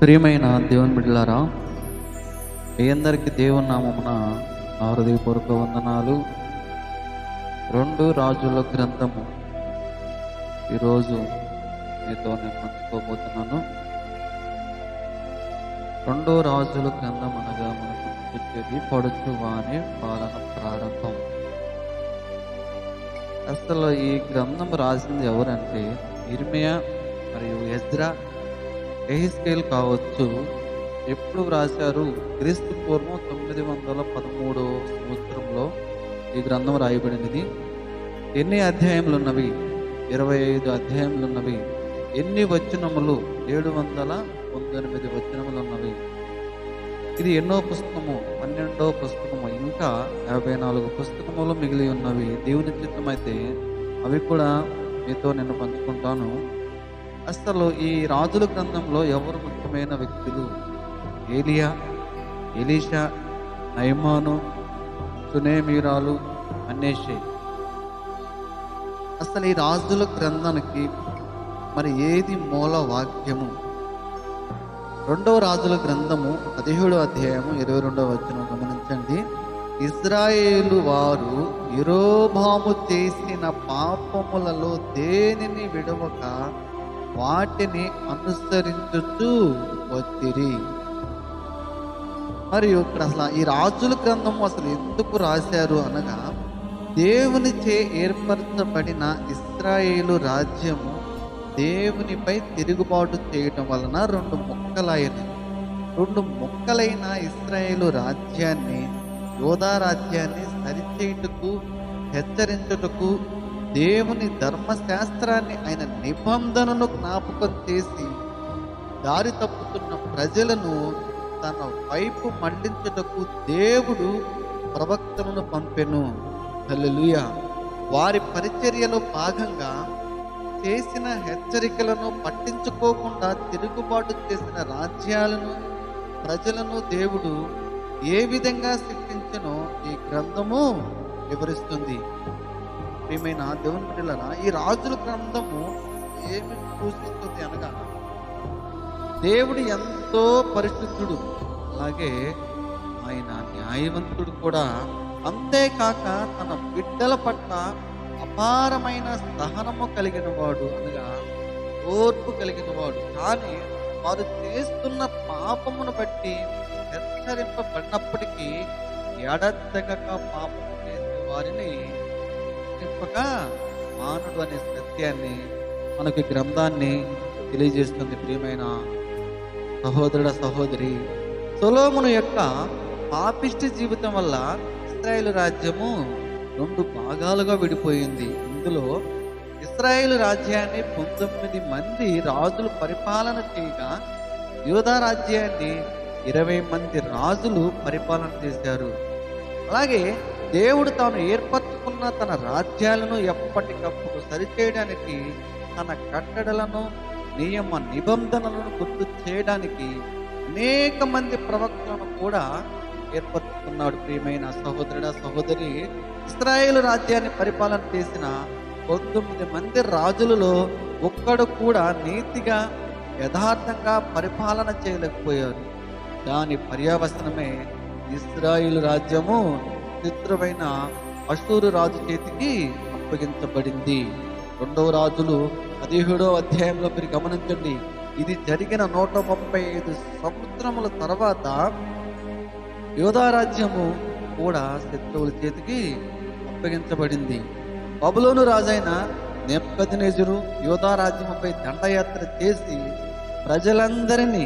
ప్రియమైన దేవుని బిడ్డలారా మీ అందరికీ దేవుని నామమున హృదయపూర్వక వందనాలు. రెండు రాజుల గ్రంథము ఈరోజు మీతో నేను పంచుకోబోతున్నాను. రెండో రాజుల గ్రంథం అనగా మనకు వచ్చేది పడుచు వాని పాలన ప్రారంభం. అసలు ఈ గ్రంథం రాసింది ఎవరంటే ఇర్మియా మరియు ఎజ్రా ఎహిస్కేల్ కావచ్చు ఎప్పుడు వ్రాశారు? క్రీస్తు పూర్వం తొమ్మిది వందల పదమూడో సంవత్సరంలో ఈ గ్రంథం రాయబడినది. ఎన్ని అధ్యాయములు ఉన్నవి ఇరవై ఐదు అధ్యాయములు ఉన్నవి ఎన్ని వచనములు? ఏడు వందల పంతొమ్మిది వచనములు ఉన్నవి ఇది ఎన్నో పుస్తకము? పన్నెండో పుస్తకము. ఇంకా యాభై నాలుగు పుస్తకములు మిగిలి ఉన్నవి. దేవుని చిత్తమైతే అవి కూడా మీతో నేను పంచుకుంటాను. అసలు ఈ రాజుల గ్రంథంలో ఎవరు ముఖ్యమైన వ్యక్తులు? ఏలియా ఎలీషా నయమాను సునేమీరాలు అన్నేషే అసలు ఈ రాజుల గ్రంథానికి మరి ఏది మూల వాక్యము? రెండవ రాజుల గ్రంథము పదిహేడు అధ్యాయము ఇరవై రెండవ వచనం గమనించండి. ఇజ్రాయేలు వారు ఇరోబాము చేసిన పాపములలో దేనిని విడవక వాటిని అనుసరించుతూ వచ్చిరి. మరియు ఇక్కడ అసలు ఈ రాజుల గ్రంథం అసలు ఎందుకు రాశారు అనగా దేవునిచే ఏర్పరచబడిన ఇస్రాయేలు రాజ్యము దేవునిపై తిరుగుబాటు చేయటం వలన రెండు మొక్కలైనవి. రెండు మొక్కలైన ఇస్రాయేలు రాజ్యాన్ని యోధా రాజ్యాన్ని సరిచేయుటకు హెచ్చరించుటకు దేవుని ధర్మశాస్త్రాన్ని ఆయన నిబంధనను జ్ఞాపకం చేసి దారి తప్పుతున్న ప్రజలను తన వైపు మండించుటకు దేవుడు ప్రవక్తలను పంపెను. హల్లెలూయ. వారి పరిచర్యలో భాగంగా చేసిన హెచ్చరికలను పట్టించుకోకుండా తిరుగుబాటు చేసిన రాజ్యాలను ప్రజలను దేవుడు ఏ విధంగా శిక్షించనో ఈ గ్రంథము వివరిస్తుంది. ప్రియమైన దేవుని బిడ్డలారా ఈ రాజుల గ్రంథము ఏమి సూచిస్తుంది అనగా దేవుడు ఎంతో పరిశుద్ధుడు అలాగే ఆయన న్యాయవంతుడు కూడా. అంతేకాక తన బిడ్డల పట్ల అపారమైన సహనము కలిగిన వాడు అనగా ఓర్పు కలిగిన వాడు కానీ వారు చేస్తున్న పాపమును బట్టి హెచ్చరింపబడినప్పటికీ ఎడతెగక పాపము చేసే వారిని నింపక మానవుడు అనే సత్యాన్ని మనకి గ్రంథాన్ని తెలియజేస్తుంది ప్రియమైన సహోదరుడ సహోదరి. సొలోమును యొక్క పాపిష్టి జీవితం వల్ల ఇస్రాయేల్ రాజ్యము రెండు భాగాలుగా విడిపోయింది. ఇందులో ఇస్రాయేల్ రాజ్యాన్ని పంతొమ్మిది మంది రాజులు పరిపాలన చేయగా యోధా రాజ్యాన్ని ఇరవై మంది రాజులు పరిపాలన చేశారు. అలాగే దేవుడు తాను ఏర్పరచుకున్న తన రాజ్యాలను ఎప్పటికప్పుడు సరిచేయడానికి తన కట్టడలను నియమ నిబంధనలను గుర్తు చేయడానికి అనేక మంది ప్రవక్తలను కూడా ఏర్పరచుకున్నాడు. ప్రియమైన సహోదరుడ సహోదరి ఇస్రాయేల్ రాజ్యాన్ని పరిపాలన చేసిన పంతొమ్మిది మంది రాజులలో ఒక్కడు కూడా నీతిగా యథార్థంగా పరిపాలన చేయలేకపోయారు దాని పర్యవసనమే ఇస్రాయిల్ రాజ్యము. చిత్రమైన అషూరు రాజు చేతికి అప్పగించబడింది. రెండవ రాజులు పదిహేడవ అధ్యాయంలో మీరు గమనించండి. ఇది జరిగిన నూట ముప్పై ఐదు సంవత్సరముల తర్వాత యోధారాజ్యము కూడా శత్రువుల చేతికి అప్పగించబడింది. బబులోను రాజైన నెప్పదినేజురు యోధారాజ్యముపై దండయాత్ర చేసి ప్రజలందరినీ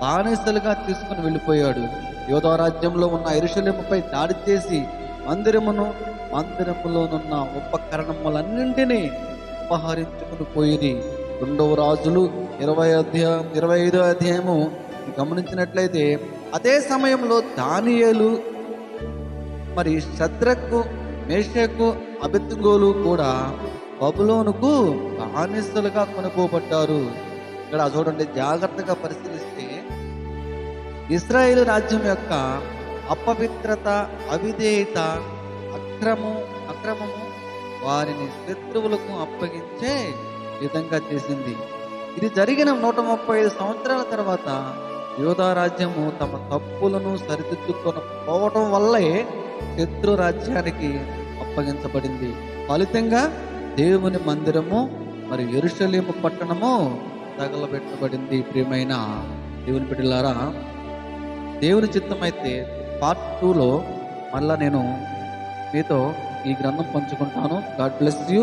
బానిసలుగా తీసుకుని వెళ్ళిపోయాడు. యోధా రాజ్యంలో ఉన్న ఎరుషలేముపై దాడి చేసి మందిరమును మందిరములోనున్న ఉపకరణములన్నింటినీ అపహరించుకుని పోయింది రెండవ రాజులు ఇరవై అధ్యాయం ఇరవై ఐదో అధ్యాయము గమనించినట్లయితే అదే సమయంలో దానియేలు మరి శద్రకు మేషకు అభిత్గోలు కూడా బబులోనుకు బానిసలుగా కొనుకోబడ్డారు ఇక్కడ చూడండి జాగ్రత్తగా పరిశీలిస్తే ఇస్రాయేల్ రాజ్యం యొక్క అపవిత్రత అవిధేయత అక్రము అక్రమము వారిని శత్రువులకు అప్పగించే విధంగా చేసింది. ఇది జరిగిన నూట ముప్పై ఐదు సంవత్సరాల తర్వాత యోధారాజ్యము తమ తప్పులను సరిదిద్దుకొనకపోవడం వల్లే శత్రు రాజ్యానికి అప్పగించబడింది. ఫలితంగా దేవుని మందిరము మరి ఎరుషలేము పట్టణము తగలబెట్టబడింది. ప్రియమైన దేవుని బిడ్డలారా దేవుని చిత్తం అయితే పార్ట్ టూలో మళ్ళా నేను మీతో ఈ గ్రంథం పంచుకుంటాను. God bless you